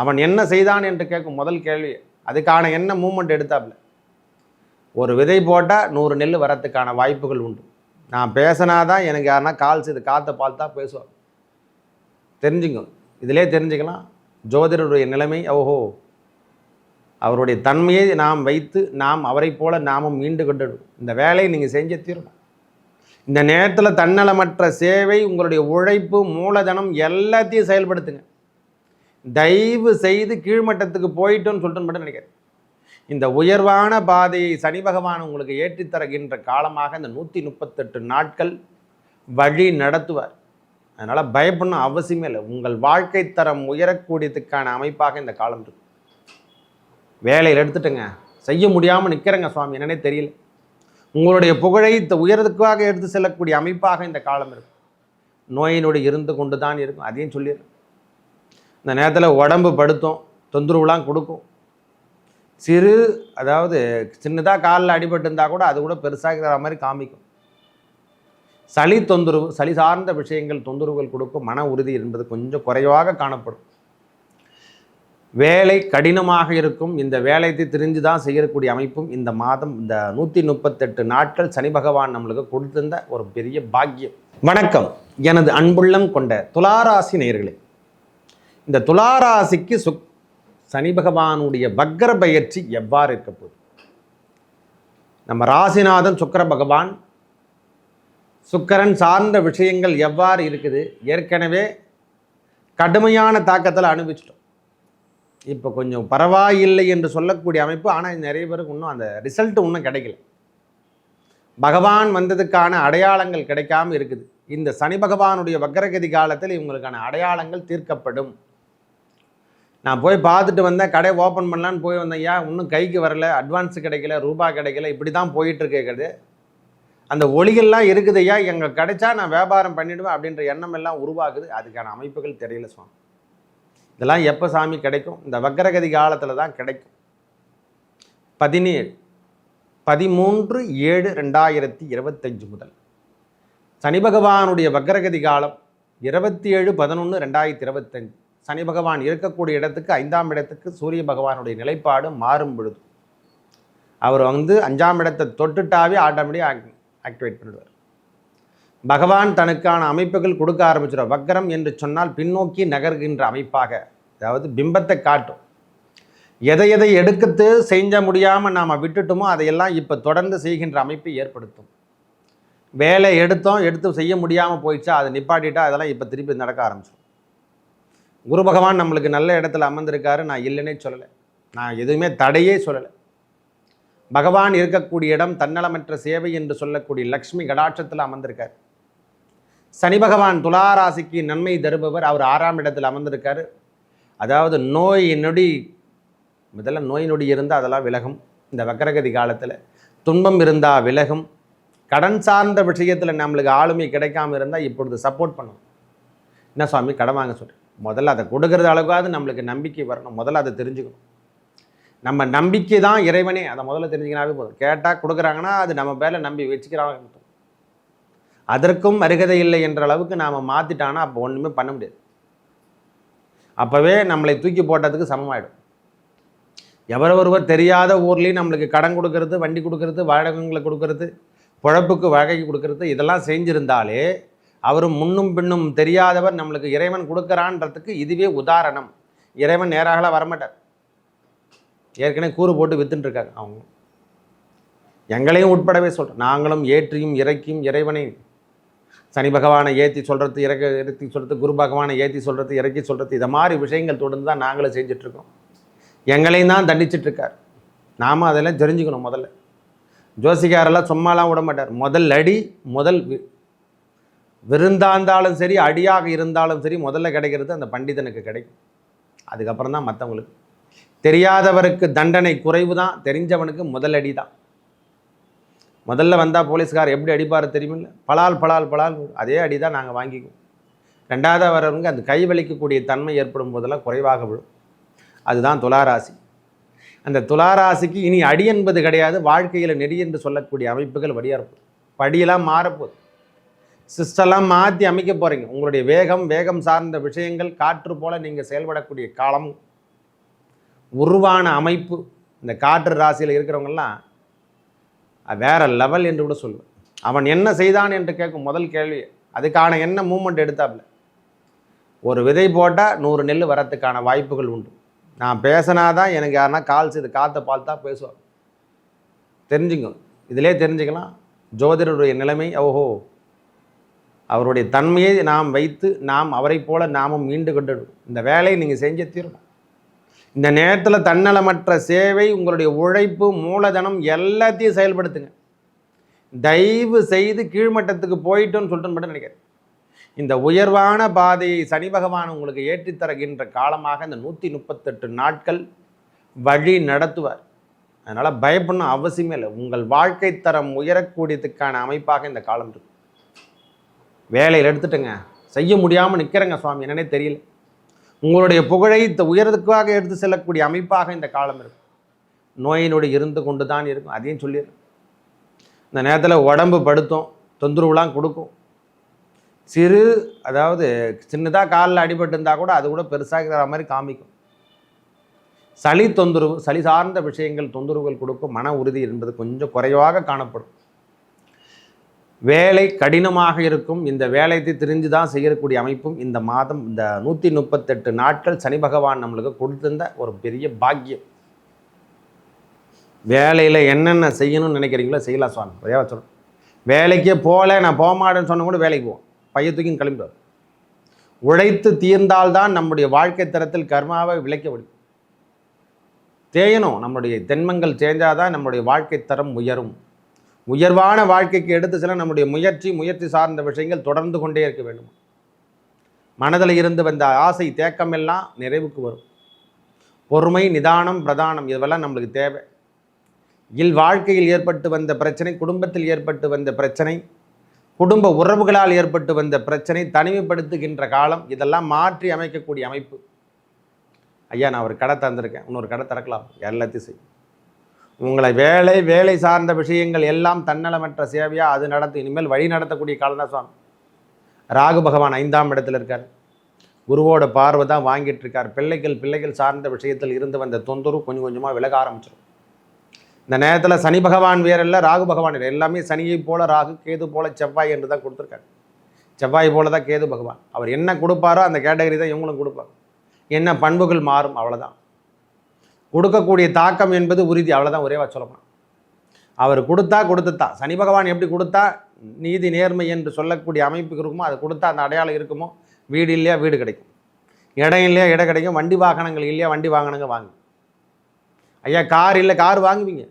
அவன் என்ன செய்தான் என்று கேட்கும் முதல் கேள்வி. அதுக்கான என்ன மூமெண்ட் எடுத்தாப்புல ஒரு விதை போட்டால் நூறு நெல் வரத்துக்கான வாய்ப்புகள் உண்டு. நான் பேசினாதான் எனக்கு யாருன்னா கால் செய்து காற்றை பார்த்தா பேசுவார் தெரிஞ்சுங்க. இதிலே தெரிஞ்சுக்கலாம். ஜோதிடருடைய நிலைமை ஓஹோ. அவருடைய தன்மையை நாம் வைத்து நாம் அவரைப் போல நாமும் மீண்டு கொண்டிடும். இந்த வேலையை நீங்கள் செஞ்சு தீரணும். இந்த நேரத்தில் தன்னலமற்ற சேவை உங்களுடைய உழைப்பு மூலதனம் எல்லாத்தையும் செயல்படுத்துங்க. தயவு செய்து கீழ்மட்டத்துக்கு போயிட்டோன்னு சொல்லிட்டு மட்டும் நினைக்கிறேன் இந்த உயர்வான பாதையை சனி பகவான் உங்களுக்கு ஏற்றித் தருகின்ற காலமாக இந்த நூற்றி முப்பத்தெட்டு நாட்கள் வழி நடத்துவார். அதனால் பயப்படணும் அவசியமே இல்லை. உங்கள் வாழ்க்கை தரம் உயரக்கூடியதுக்கான அமைப்பாக இந்த காலம் இருக்கு. வேலையில் எடுத்துட்டுங்க. செய்ய முடியாமல் நிற்கிறேங்க சுவாமி. என்னன்னே தெரியல. உங்களுடைய புகழை உயரத்துக்காக எடுத்து செல்லக்கூடிய அமைப்பாக இந்த காலம் இருக்கும் நோயினோடு இருந்து கொண்டு தான் இருக்கும். அதையும் சொல்லிடுறேன். இந்த நேரத்தில் உடம்பு படுத்தும் தொந்தரவுலாம் கொடுக்கும். சிறு அதாவது சின்னதாக காலில் அடிபட்டு இருந்தால் கூட அது கூட பெருசாகிற மாதிரி காமிக்கும். சளி தொந்தரவு சளி சார்ந்த விஷயங்கள் தொந்தரவுகள் கொடுக்கும் மன உறுதி என்பது கொஞ்சம் குறைவாக காணப்படும். வேலை கடினமாக இருக்கும் இந்த வேலையை தெரிஞ்சு தான் செய்யக்கூடிய அமைப்பும் இந்த மாதம் இந்த நூற்றி முப்பத்தெட்டு நாட்கள் சனி பகவான் நம்மளுக்கு கொடுத்திருந்த ஒரு பெரிய பாக்கியம். வணக்கம். எனது அன்புள்ளம் கொண்ட துளாராசி நேர்களே இந்த துளாராசிக்கு சுக் சனி பகவானுடைய வக்கர பயிற்சி எவ்வாறு இருக்க போகுது? நம்ம ராசிநாதன் சுக்கர பகவான் சுக்கரன் சார்ந்த விஷயங்கள் எவ்வாறு இருக்குது? ஏற்கனவே கடுமையான தாக்கத்தில் அனுபவிச்சிட்டோம். இப்போ கொஞ்சம் பரவாயில்லை என்று சொல்லக்கூடிய அமைப்பு ஆனால் நிறைய பேருக்கு இன்னும் அந்த ரிசல்ட் இன்னும் கிடைக்கல. பகவான் வந்ததுக்கான அடையாளங்கள் கிடைக்காம இருக்குது. இந்த சனி பகவானுடைய வக்கரகதி காலத்தில் இவங்களுக்கான அடையாளங்கள் தீர்க்கப்படும். நான் போய் பார்த்துட்டு வந்தேன் கடை ஓப்பன் பண்ணலான்னு போய் வந்தேன். ஐயா இன்னும் கைக்கு வரல அட்வான்ஸ் கிடைக்கல ரூபா கிடைக்கல இப்படி தான் போயிட்டு இருக்கிறது அந்த ஒளிகள்லாம் இருக்குது ஐயா எங்கள் கிடைச்சா நான் வியாபாரம் பண்ணிவிடுவேன் அப்படின்ற எண்ணம் எல்லாம் உருவாகுது. அதுக்கான அமைப்புகள் தெரியல சுவாமி. இதெல்லாம் எப்போ சாமி கிடைக்கும்? இந்த வக்கரகதி காலத்தில் தான் கிடைக்கும். பதினேழு பதிமூன்று ஏழு ரெண்டாயிரத்தி இருபத்தஞ்சு முதல். சனி பகவானுடைய வக்கரகதி காலம் இருபத்தி ஏழு பதினொன்று ரெண்டாயிரத்தி இருபத்தஞ்சு. சனி பகவான் இருக்கக்கூடிய இடத்துக்கு ஐந்தாம் இடத்துக்கு சூரிய பகவானுடைய நிலைப்பாடு மாறும் பொழுது அவர் வந்து அஞ்சாம் இடத்தை தொட்டுட்டாவே ஆட்டோமேட்டிக் ஆக்டிவேட் பண்ணிடுவார். பகவான் தனக்கான அமைப்புகள் கொடுக்க ஆரம்பிச்சிடும் வக்கரம் என்று சொன்னால் பின்னோக்கி நகர்கின்ற அமைப்பாக அதாவது பிம்பத்தை காட்டும். எதை எதை எடுக்கத்து செஞ்ச முடியாமல் நாம் விட்டுட்டோமோ அதையெல்லாம் இப்போ தொடர்ந்து செய்கின்ற அமைப்பை ஏற்படுத்தும். வேலை எடுத்தோம் எடுத்து செய்ய முடியாமல் போயிடுச்சா அதை நிப்பாட்டிட்டா அதெல்லாம் இப்போ திருப்பி நடக்க ஆரம்பிச்சிடும். குரு பகவான் நம்மளுக்கு நல்ல இடத்துல அமர்ந்திருக்காரு நான் இல்லைன்னே சொல்லலை. நான் எதுவுமே தடையே சொல்லலை. பகவான் இருக்கக்கூடிய இடம் தன்னலமற்ற சேவை என்று சொல்லக்கூடிய லக்ஷ்மி கடாட்சத்தில் அமர்ந்திருக்கார். சனி பகவான் துளாராசிக்கு நன்மை தருபவர் அவர் ஆறாம் இடத்தில் அமர்ந்திருக்காரு. அதாவது நோய் நொடி முதல்ல நோய் நொடி இருந்தால் அதெல்லாம் விலகும். இந்த வக்கரகதி காலத்தில் துன்பம் இருந்தால் விலகும். கடன் சார்ந்த விஷயத்தில் நம்மளுக்கு ஆளுமை கிடைக்காம இருந்தால் இப்பொழுது சப்போர்ட் பண்ணும். என்ன சுவாமி? கடன் வாங்க சொல்கிறேன் முதல்ல அதை கொடுக்கறது அளவுக்காவது நம்மளுக்கு நம்பிக்கை வரணும். முதல்ல அதை தெரிஞ்சுக்கணும். நம்ம நம்பிக்கை தான் இறைவனே. அதை முதல்ல தெரிஞ்சுக்கினாவே போதும். கேட்டால் கொடுக்குறாங்கன்னா அது நம்ம பேரில் நம்பி வச்சுக்கிறாங்க அதற்கும் அருகதை இல்லை என்ற அளவுக்கு நாம் மாற்றிட்டானா அப்போ ஒன்றுமே பண்ண முடியாது. அப்போவே நம்மளை தூக்கி போட்டதுக்கு சமமாயிடும். எவர் ஒருவர் தெரியாத ஊர்லேயும் நம்மளுக்கு கடன் கொடுக்கறது வண்டி கொடுக்கறது வாடகைங்களை கொடுக்கறது பொழப்புக்கு வகை கொடுக்கறது இதெல்லாம் செஞ்சுருந்தாலே அவரும் முன்னும் பின்னும் தெரியாதவர் நம்மளுக்கு இறைவன் கொடுக்குறான்றதுக்கு இதுவே உதாரணம். இறைவன் நேராகலாம் வரமாட்டார். ஏற்கனவே கூறு போட்டு வித்துட்டுருக்காங்க அவங்க. எங்களையும் உட்படவே சொல்கிறோம் நாங்களும் ஏற்றியும் இறக்கியும் இறைவனை. சனி பகவானை ஏற்றி சொல்கிறது இறக்க இறக்கி சொல்கிறது குரு பகவானை ஏற்றி சொல்கிறது இறக்கி சொல்கிறது இதை மாதிரி விஷயங்கள் தொடர்ந்து தான் நாங்களும் செஞ்சிட்ருக்கோம். எங்களையும் தான் தண்டிச்சிட்டு இருக்கார் நாம் அதெல்லாம் தெரிஞ்சுக்கணும் முதல்ல. ஜோசிகாரெல்லாம் சும்மாலாம் விட மாட்டார் முதல் அடி முதல் விருந்தாந்தாலும் சரி அடியாக இருந்தாலும் சரி முதல்ல கிடைக்கிறது அந்த பண்டிதனுக்கு கிடைக்கும். அதுக்கப்புறம் தான் மற்றவங்களுக்கு தெரியாதவருக்கு தண்டனை குறைவு தான் தெரிஞ்சவனுக்கு முதல் அடி தான். முதல்ல வந்தால் போலீஸ்கார் எப்படி அடிப்பார் தெரியுமில்ல? பலால் பலால் பலால் அதே அடி தான் நாங்கள் வாங்கிக்குவோம். ரெண்டாவது வரவங்க அந்த கை வலிக்கக்கூடிய தன்மை ஏற்படும் போதெல்லாம் குறைவாக விழும். அதுதான் துளாராசி. அந்த துளாராசிக்கு இனி அடி என்பது கிடையாது வாழ்க்கையில் நெறி என்று சொல்லக்கூடிய அமைப்புகள் வடியாரப்போகுது படியெல்லாம் மாறப்போகுது. சிஸ்டெல்லாம் மாற்றி அமைக்க போகிறீங்க உங்களுடைய வேகம் வேகம் சார்ந்த விஷயங்கள் காற்று போல் நீங்கள் செயல்படக்கூடிய காலம் உருவான அமைப்பு இந்த காற்று ராசியில் இருக்கிறவங்கெல்லாம் அது வேற லெவல் என்று கூட சொல்லுவேன். அவன் என்ன செய்தான் என்று கேட்கும் முதல் கேள்வி அதுக்கான என்ன மூமெண்ட் எடுத்தாப்புல ஒரு விதை போட்டால் நூறு நெல் வரத்துக்கான வாய்ப்புகள் உண்டு. நான் பேசினாதான் எனக்கு யாருன்னா கால் செய்து காற்றை பார்த்தா தான் தெரிஞ்சுங்க இதிலே தெரிஞ்சுக்கலாம். ஜோதிடருடைய நிலைமை ஓஹோ அவருடைய தன்மையை நாம் வைத்து நாம் அவரைப் போல நாமும் மீண்டு கொண்டுடும் இந்த வேலையை நீங்கள் செஞ்சு தீரணும். இந்த நேரத்தில் தன்னலமற்ற சேவை உங்களுடைய உழைப்பு மூலதனம் எல்லாத்தையும் செயல்படுத்துங்க. தயவு செய்து கீழ்மட்டத்துக்கு போயிட்டோன்னு சொல்லிட்டு மட்டும் நினைக்கிறேன் இந்த உயர்வான பாதையை சனி பகவான் உங்களுக்கு ஏற்றித் தருகின்ற காலமாக இந்த நூற்றி முப்பத்தெட்டு நாட்கள் வழி நடத்துவார். அதனால் பயப்படணும் அவசியமே இல்லை. உங்கள் வாழ்க்கை தரம் உயரக்கூடியதுக்கான அமைப்பாக இந்த காலம் இருக்குது வேலையில் எடுத்துட்டுங்க. செய்ய முடியாமல் நிற்கிறேங்க சுவாமி என்னன்னே தெரியல. உங்களுடைய புகழை இந்த உயரத்துக்காக எடுத்து செல்லக்கூடிய அமைப்பாக இந்த காலம் இருக்கும். நோயினோடு இருந்து கொண்டு தான் இருக்கும். அதையும் சொல்லிடுறேன். இந்த நேரத்தில் உடம்பு படுத்தும் தொந்தரவுலாம் கொடுக்கும். சிறு அதாவது சின்னதாக காலில் அடிபட்டு இருந்தால் கூட அது கூட பெருசாகிற மாதிரி காமிக்கும். சளி தொந்தரவு சளி சார்ந்த விஷயங்கள் தொந்தரவுகள் கொடுக்கும். மன உறுதி என்பது கொஞ்சம் குறைவாக காணப்படும். வேலை கடினமாக இருக்கும். இந்த வேலையை தெரிஞ்சு தான் செய்யக்கூடிய அமைப்பும் இந்த மாதம் இந்த நூற்றி முப்பத்தெட்டு நாட்கள் சனி பகவான் நம்மளுக்கு கொடுத்திருந்த ஒரு பெரிய பாக்கியம். வேலையில் என்னென்ன செய்யணும்னு நினைக்கிறீங்களோ செய்யலாம் சுவாமி. ஒரே சொல்கிறேன் வேலைக்கே போகல நான் போக மாட்டேன்னு சொன்ன கூட வேலைக்கு போவோம். பையத்துக்கும் கிளம்பி உழைத்து தீர்ந்தால்தான் நம்முடைய வாழ்க்கை தரத்தில் கர்மாவை விளைக்க முடியும். தேயணும். நம்முடைய தென்மங்கள் தேஞ்சாதான் நம்முடைய வாழ்க்கை தரம் உயரும். உயர்வான வாழ்க்கைக்கு எடுத்து செல்ல நம்முடைய முயற்சி முயற்சி சார்ந்த விஷயங்கள் தொடர்ந்து கொண்டே இருக்க வேண்டும். மனதில் இருந்து வந்த ஆசை தேக்கமெல்லாம் நிறைவுக்கு வரும். பொறுமை நிதானம் பிரதானம் இதுவெல்லாம் நம்மளுக்கு தேவை. இல் வாழ்க்கையில் ஏற்பட்டு வந்த பிரச்சனை குடும்பத்தில் ஏற்பட்டு வந்த பிரச்சனை குடும்ப உறவுகளால் ஏற்பட்டு வந்த பிரச்சனை தனிமைப்படுத்துகின்ற காலம் இதெல்லாம் மாற்றி அமைக்கக்கூடிய அமைப்பு. ஐயா நான் ஒரு கடை தந்திருக்கேன். இன்னொரு கடை திறக்கலாம். எல்லாத்தையும் செய்யும் உங்களை வேலை வேலை சார்ந்த விஷயங்கள் எல்லாம் தன்னலமற்ற சேவையாக அது நடத்து இனிமேல் வழி நடத்தக்கூடிய காலந்தான் சுவாமி. ராகு பகவான் ஐந்தாம் இடத்துல இருக்கார். குருவோட பார்வை தான் வாங்கிட்டு இருக்கார். பிள்ளைகள் பிள்ளைகள் சார்ந்த விஷயத்தில் இருந்து வந்த தொந்தரவு கொஞ்சம் கொஞ்சமாக விலக ஆரம்பிச்சிடும் இந்த நேரத்தில் சனி பகவான் வேறல்ல ராகு பகவான் இல்லை எல்லாமே சனியை போல ராகு கேது போல செவ்வாய் என்று தான் கொடுத்துருக்காரு. செவ்வாய் போல தான் கேது பகவான். அவர் என்ன கொடுப்பாரோ அந்த கேட்டகரி தான் இவங்களும் கொடுப்பார் என்ன பண்புகள் மாறும் அவ்வளோதான் கொடுக்கக்கூடிய தாக்கம் என்பது உறுதி. அவ்வளோதான் ஒரேவா சொல்லணும் அவர் கொடுத்தா கொடுத்துத்தான். சனி பகவான் எப்படி கொடுத்தா நீதி நேர்மை என்று சொல்லக்கூடிய அமைப்பு இருக்குமோ அது கொடுத்தா அந்த அடையாளம் இருக்குமோ வீடு இல்லையா வீடு கிடைக்கும். இடம் இல்லையா இடம் கிடைக்கும். வண்டி வாகனங்கள் இல்லையா வண்டி வாகனங்கள் வாங்கு ஐயா கார் இல்லை கார் வாங்குவீங்க.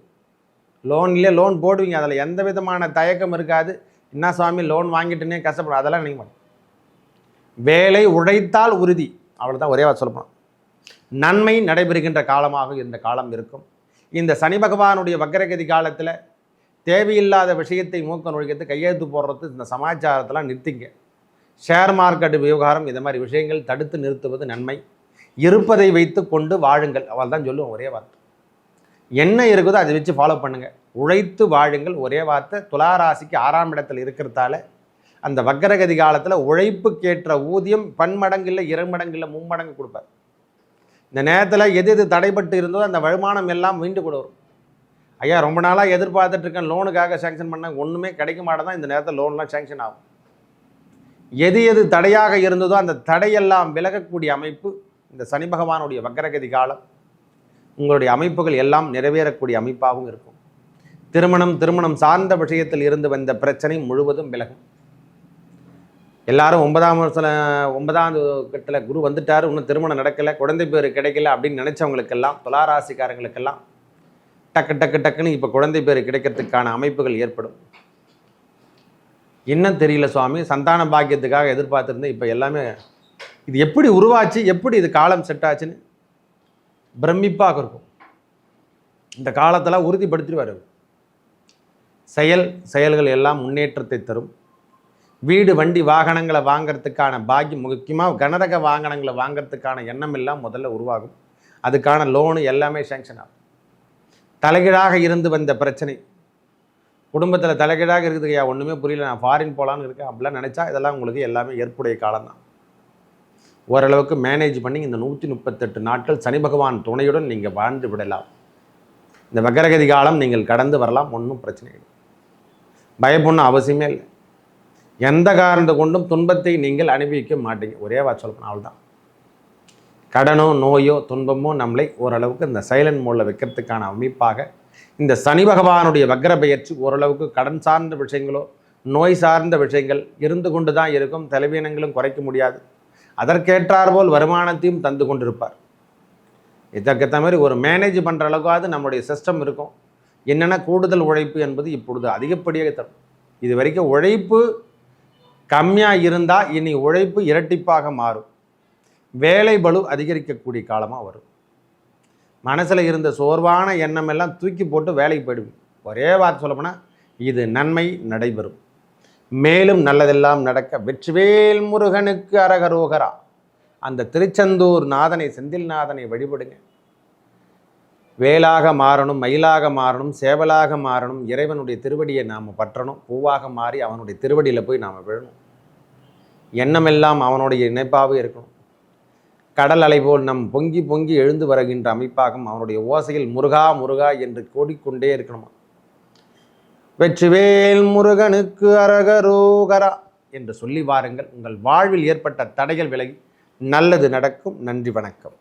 லோன் இல்லையா லோன் போடுவீங்க. அதில் எந்த விதமான தயக்கம் இருக்காது. என்ன சுவாமி லோன் வாங்கிட்டுனே கஷ்டப்படும் அதெல்லாம் நினைக்க வேலை உழைத்தால் உறுதி. அவ்வளோதான் ஒரே வார்த்தை சொல்லப்போம் நன்மை நடைபெறுகின்ற காலமாக இந்த காலம் இருக்கும். இந்த சனி பகவானுடைய வக்கரகதி காலத்தில் தேவையில்லாத விஷயத்தை மூக்க நுழைக்கிறது கையெழுத்து போடுறது இந்த சமாச்சாரத்தெல்லாம் நிறுத்திங்க. ஷேர் மார்க்கெட் விவகாரம் இந்த மாதிரி விஷயங்கள் தடுத்து நிறுத்துவது நன்மை. இருப்பதை வைத்து கொண்டு வாழுங்கள். அவள் தான் சொல்லுவோம் ஒரே வார்த்தை. என்ன இருக்குதோ அதை வச்சு ஃபாலோ பண்ணுங்கள் உழைத்து வாழுங்கள். ஒரே வார்த்தை துளாராசிக்கு ஆறாம் இடத்தில் இருக்கிறதால அந்த வக்கரகதி காலத்தில் உழைப்புக்கேற்ற ஊதியம் பன்மடங்கு இல்லை இருமடங்கு இல்லை மும்மடங்கு கொடுப்பார். இந்த நேரத்தில் எது எது தடைப்பட்டு இருந்தோ அந்த வருமானம் எல்லாம் மீண்டு கூட வரும். ஐயா ரொம்ப நாளாக எதிர்பார்த்துட்ருக்கேன் லோனுக்காக சேங்ஷன் பண்ண ஒன்றுமே கிடைக்க மாட்டேதான் இந்த நேரத்தில் லோன்லாம் சேங்ஷன் ஆகும். எது எது தடையாக இருந்ததோ அந்த தடையெல்லாம் விலகக்கூடிய அமைப்பு இந்த சனி பகவானுடைய வக்கரகதி காலம் உங்களுடைய அமைப்புகள் எல்லாம் நிறைவேறக்கூடிய அமைப்பாகவும் இருக்கும். திருமணம் திருமணம் சார்ந்த விஷயத்தில் இருந்து வந்த பிரச்சனை முழுவதும் விலகும். எல்லாரும் ஒன்பதாம் வருஷத்தில் ஒன்பதாம் கட்டில் குரு வந்துட்டார். இன்னும் திருமணம் நடக்கலை. குழந்தை பேர் கிடைக்கல அப்படின்னு நினச்சவங்களுக்கெல்லாம் துளாராசிக்காரங்களுக்கெல்லாம் டக்கு டக்கு டக்குன்னு இப்போ குழந்தை பேர் கிடைக்கிறதுக்கான அமைப்புகள் ஏற்படும். என்ன தெரியல சுவாமி. சந்தான பாக்கியத்துக்காக எதிர்பார்த்துருந்தேன் இப்போ எல்லாமே இது எப்படி உருவாச்சு? எப்படி இது காலம் செட் ஆச்சுன்னு பிரமிப்பாக இருக்கும். இந்த காலத்தில் உறுதிப்படுத்திடுவார் செயல் செயல்கள் எல்லாம் முன்னேற்றத்தை தரும். வீடு வண்டி வாகனங்களை வாங்கிறதுக்கான பாக்கியம் முக்கியமாக கனரக வாகனங்களை வாங்கிறதுக்கான எண்ணம் எல்லாம் முதல்ல உருவாகும். அதுக்கான லோனு எல்லாமே சேங்ஷன் ஆகும். தலைகீழாக இருந்து வந்த பிரச்சனை. குடும்பத்தில் தலைகீழாக இருக்குது ஐயா ஒன்றுமே புரியல நான் ஃபாரின் போகலான்னு இருக்கேன் அப்படிலாம் நினச்சா இதெல்லாம் உங்களுக்கு எல்லாமே ஏற்புடைய காலம்தான். ஓரளவுக்கு மேனேஜ் பண்ணி இந்த நூற்றி முப்பத்தெட்டு நாட்கள் சனி பகவான் துணையுடன் நீங்கள் வாழ்ந்து விடலாம். இந்த வக்கரகதி காலம் நீங்கள் கடந்து வரலாம் ஒன்றும் பிரச்சனை இல்லை. பயப்படணும் அவசியமே இல்லை. எந்த காரணத்தை கொண்டும் துன்பத்தை நீங்கள் அனுபவிக்க மாட்டீங்க. ஒரே வா சொல்லணும் அவள்தான் கடனோ நோயோ துன்பமோ நம்மளை ஓரளவுக்கு இந்த சைலண்ட் மோடில் வைக்கிறதுக்கான அமைப்பாக இந்த சனி பகவானுடைய வக்ர பெயர்ச்சி ஓரளவுக்கு கடன் சார்ந்த விஷயங்களோ நோய் சார்ந்த விஷயங்கள் இருந்து கொண்டு தான் இருக்கும். தலைவீனங்களும் குறைக்க முடியாது. அதற்கேற்றாற்போல் வருமானத்தையும் தந்து கொண்டிருப்பார். இதற்கேற்ற மாதிரி ஒரு மேனேஜ் பண்ணுற அளவுக்காவது நம்முடைய சிஸ்டம் இருக்கும். என்னென்ன கூடுதல் உழைப்பு என்பது இப்பொழுது அதிகப்படியாக தரும். இது வரைக்கும் உழைப்பு கம்மியாக இருந்தால் இனி உழைப்பு இரட்டிப்பாக மாறும். வேலை பலு அதிகரிக்கக்கூடிய காலமாக வரும். மனசில் இருந்த சோர்வான எண்ணம் எல்லாம் தூக்கி போட்டு வேலைக்கு போயிடுவோம் ஒரே வார்த்தை சொல்லப்போனால் இது நன்மை நடைபெறும். மேலும் நல்லதெல்லாம் நடக்க வெற்றிவேல் முருகனுக்கு அரகரோகரா. அந்த திருச்செந்தூர் நாதனை செந்தில் நாதனை வழிபடுங்க. வேலாக மாறணும் மயிலாக மாறணும் சேவலாக மாறணும் இறைவனுடைய திருவடியை நாம் பற்றணும் பூவாக மாறி அவனுடைய திருவடியில் போய் நாம் விழணும். எண்ணமெல்லாம் அவனுடைய இணைப்பாகவே இருக்கணும். கடல் அலை போல் நம் பொங்கி பொங்கி எழுந்து வருகின்ற அமைப்பாகும் அவனுடைய ஓசையில் முருகா முருகா என்று கோடிக்கொண்டே இருக்கணுமா? வெற்றிவேல் முருகனுக்கு அரகரோகரா என்று சொல்லி வாருங்கள். உங்கள் வாழ்வில் ஏற்பட்ட தடைகள் விலகி நல்லது நடக்கும். நன்றி வணக்கம்.